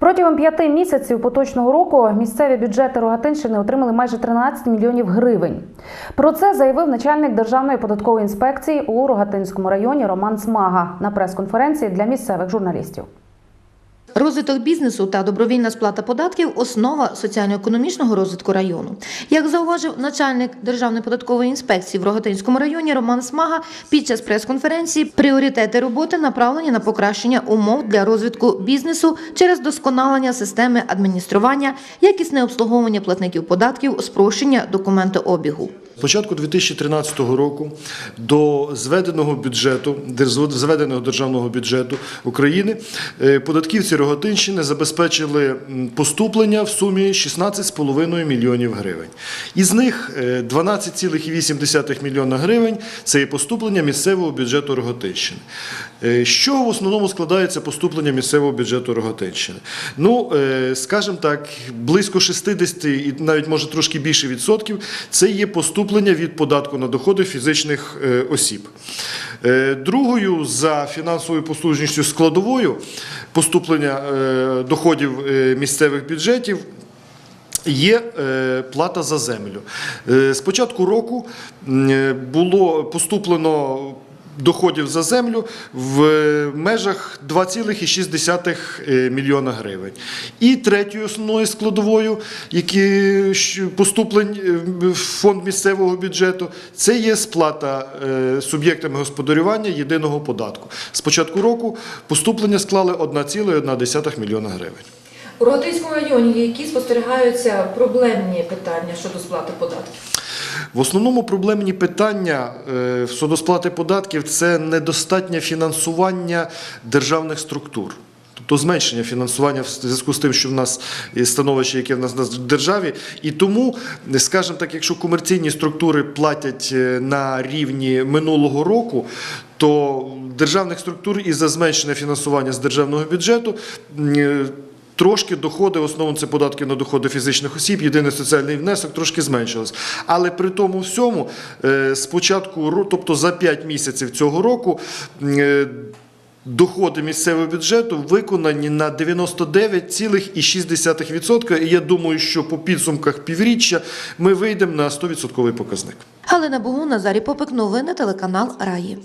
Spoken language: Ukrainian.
Протягом п'яти місяців поточного року місцеві бюджети Рогатинщини отримали майже 13 мільйонів гривень. Про це заявив начальник Державної податкової інспекції у Рогатинському районі Роман Смага на прес-конференції для місцевих журналістів. Розвиток бізнесу та добровільна сплата податків основа соціально-економічного розвитку району. Як зауважив начальник Державної податкової інспекції в Рогатинському районі Роман Смага, під час прес-конференції пріоритети роботи направлені на покращення умов для розвитку бізнесу через досконалення системи адміністрування, якісне обслуговування платників податків, спрощення документообігу. Початку 2013 року до зведеного бюджету, зведеного державного бюджету України е, податківці Рогатинщини забезпечили поступлення в сумі 16,5 мільйонів гривень. Із них е, 12,8 мільйона гривень це є поступлення місцевого бюджету Рогатинщини. Е, З чого в основному складається поступлення місцевого бюджету Рогатинщини? Ну, е, скажімо так, близько 60 і навіть може трошки більше відсотків це є поступлення від податку на доходи фізичних е, осіб. Е, Другою за фінансовою послужністю складовою поступлення е, доходів місцевих бюджетів Є плата за землю. З початку року було поступлено доходів за землю в е, межах 2,6 е, мільйона гривень. І третьою основною складовою, які поступлень е, в фонд місцевого бюджету, це є сплата суб'єктами господарювання єдиного податку. З початку року поступлення склали 1,1 мільйона гривень. У Рогатинському районі які спостерігаються проблемні питання щодо сплати податків? В основному проблемні питання е, щодо сплати податків це недостатнє фінансування державних структур. Тобто зменшення фінансування в зв'язку з тим, що в нас становище, яке в нас в державі, і тому, скажімо так, якщо комерційні структури платять е, на рівні минулого року, то державних структур і за зменшене фінансування з державного бюджету. Е, Трошки доходи, в основному це податки на доходи фізичних осіб, єдиний соціальний внесок трошки зменшилось. Але при тому всьому, е, з початку, тобто за 5 місяців цього року, е, доходи місцевого бюджету виконані на 99,6%. І я думаю, що по підсумках півріччя ми вийдемо на 100% показник. Галина Богун, Назарій Попик, новини телеканал Раї.